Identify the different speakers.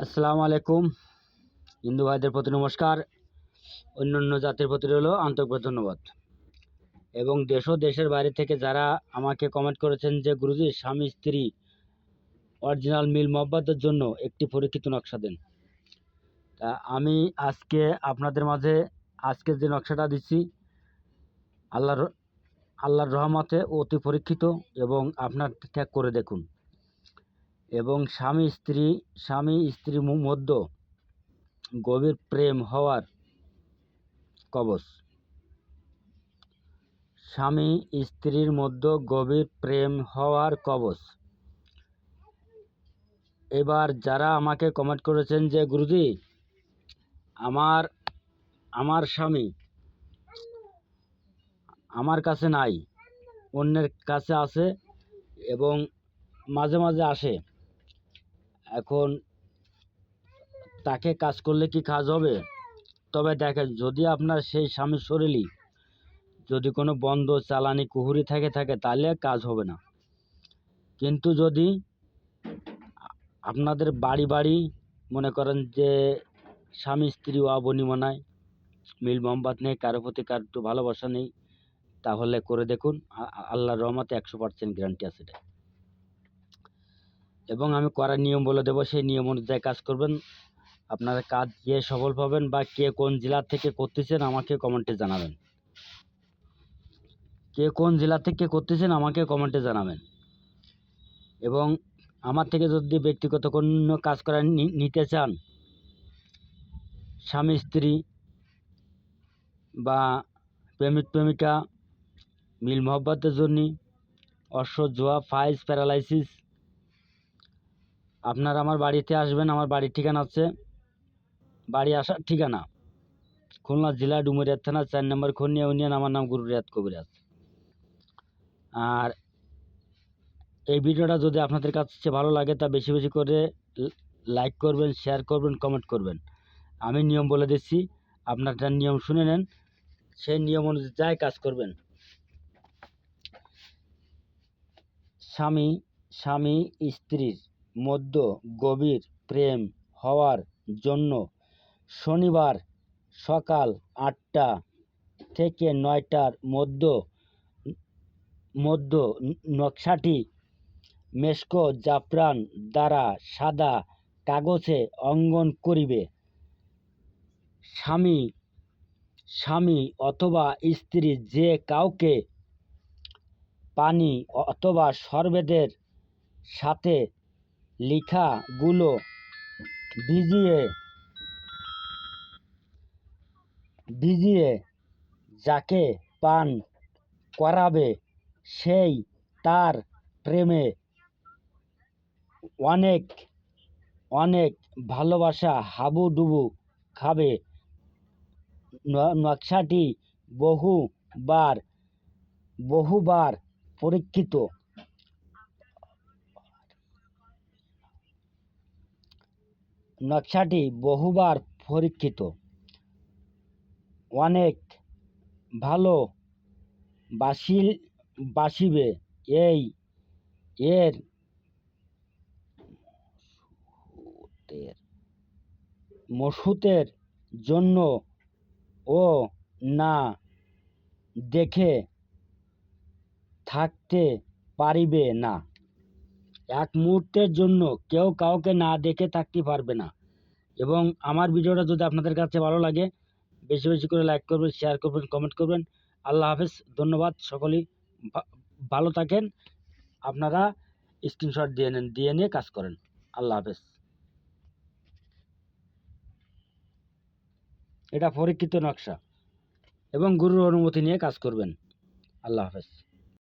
Speaker 1: আসসালামু আলাইকুম। হিন্দু ভাইদের প্রতি নমস্কার। অন্যান্য জাতির প্রতি রইল আন্তরিক ধন্যবাদ। এবং দেশ ও দেশের বাইরে থেকে যারা আমাকে কমেন্ট করেছেন যে, গুরুজি, স্বামী, স্ত্রী অরিজিনাল মিল মহব্বতের জন্য একটি পরীক্ষিত নকশা দেন। তা আমি আজকে আপনাদের মাঝে আজকে যে নকশাটা দিচ্ছি, আল্লাহর আল্লাহর রহমতে অতি পরীক্ষিত এবং আপনার ঠিকঠাক করে দেখুন। এবং স্বামী স্ত্রী, স্বামী স্ত্রীর মধ্য গভীর প্রেম হওয়ার কবচ। স্বামী স্ত্রীর মধ্যে গভীর প্রেম হওয়ার কবচ। এবার যারা আমাকে কমেন্ট করেছেন যে, গুরুজি, আমার আমার স্বামী আমার কাছে নাই, অন্যের কাছে আছে এবং মাঝে মাঝে আসে। এখন তাকে কাজ করলে কি কাজ হবে? তবে দেখেন, যদি আপনার সেই স্বামীর শরীরই যদি কোনো বন্ধ, চালানি, কুহুরি থেকে থাকে, তাহলে কাজ হবে না। কিন্তু যদি আপনাদের বাড়ি বাড়ি মনে করেন যে স্বামী স্ত্রী অবনিমনায় মিল মোহাম্মত নেই, কারও প্রতি কার একটু ভালোবাসা নেই, তাহলে করে দেখুন আল্লাহর রহমতে একশো পার্সেন্ট গ্যারান্টি আছে এটা। এবং আমি করার নিয়ম বলে দেবো, সেই নিয়ম অনুযায়ী কাজ করবেন। আপনারা কাজ যে সফল পাবেন বা কে কোন জেলা থেকে করতেছেন আমাকে কমেন্টে জানাবেন। কে কোন জেলা থেকে করতেছেন আমাকে কমেন্টে জানাবেন। এবং আমার থেকে যদি ব্যক্তিগত কোনো কাজ করা নিতে চান, স্বামী, স্ত্রী বা প্রেমিক, প্রেমিকা, মিল মহব্বতের জন্য অশ্ব জোয়া ফাইজ, প্যারালাইসিস আপনারা আমার বাড়িতে আসবেন, আমার বাড়ির ঠিকানা হচ্ছে বাড়ি আসার ঠিকানা, খুলনা জেলা ডুমুরিয়া থানা, চার নম্বর খনিয়া ইউনিয়ন, আমার নাম গুরু রিয়াদ কবিরাজ। আর এই ভিডিওটা যদি আপনাদের কাছে ভালো লাগে, তা বেশি বেশি করে লাইক করবেন, শেয়ার করবেন, কমেন্ট করবেন। আমি নিয়ম বলে দিচ্ছি, আপনারটা নিয়ম শুনে নেন, সেই নিয়ম অনুযায়ী যাই কাজ করবেন। স্বামী স্বামী স্ত্রীর মধ্যে গভীর প্রেম হওয়ার জন্য শনিবার সকাল আটটা থেকে নয়টার মধ্য মধ্য নকশাটি মেস্কো জাফরান দ্বারা সাদা কাগজে অঙ্কন করিবে। স্বামী স্বামী অথবা স্ত্রী যে কাউকে পানি অথবা শরবতের সাথে লেখাগুলো ভিজিয়ে ভিজিয়ে যাকে পান করাবে, সেই তার প্রেমে অনেক অনেক ভালোবাসা হাবুডুবু খাবে। নকশাটি বহুবার বহুবার পরীক্ষিত। নকশাটি বহুবার পরীক্ষিত। অনেক ভালো বাসিল, বাসিবে এই এর মসুতের জন্য ও না দেখে থাকতে পারিবে না। এক মুহূর্তের জন্য কেউ কাউকে না দেখে থাকতে পারবে না। এবং আমার ভিডিওটা যদি আপনাদের কাছে ভালো লাগে, বেশি বেশি করে লাইক করবেন শেয়ার করবেন কমেন্ট করবেন। আল্লাহ হাফেজ, ধন্যবাদ সকলেই। ভালো থাকেন। আপনারা স্ক্রিনশট দিয়ে নেন, দিয়ে নিয়ে কাজ করেন। আল্লাহ হাফেজ। এটা পরীক্ষিত নকশা। এবং গুরুর অনুমতি নিয়ে কাজ করবেন। আল্লাহ হাফেজ।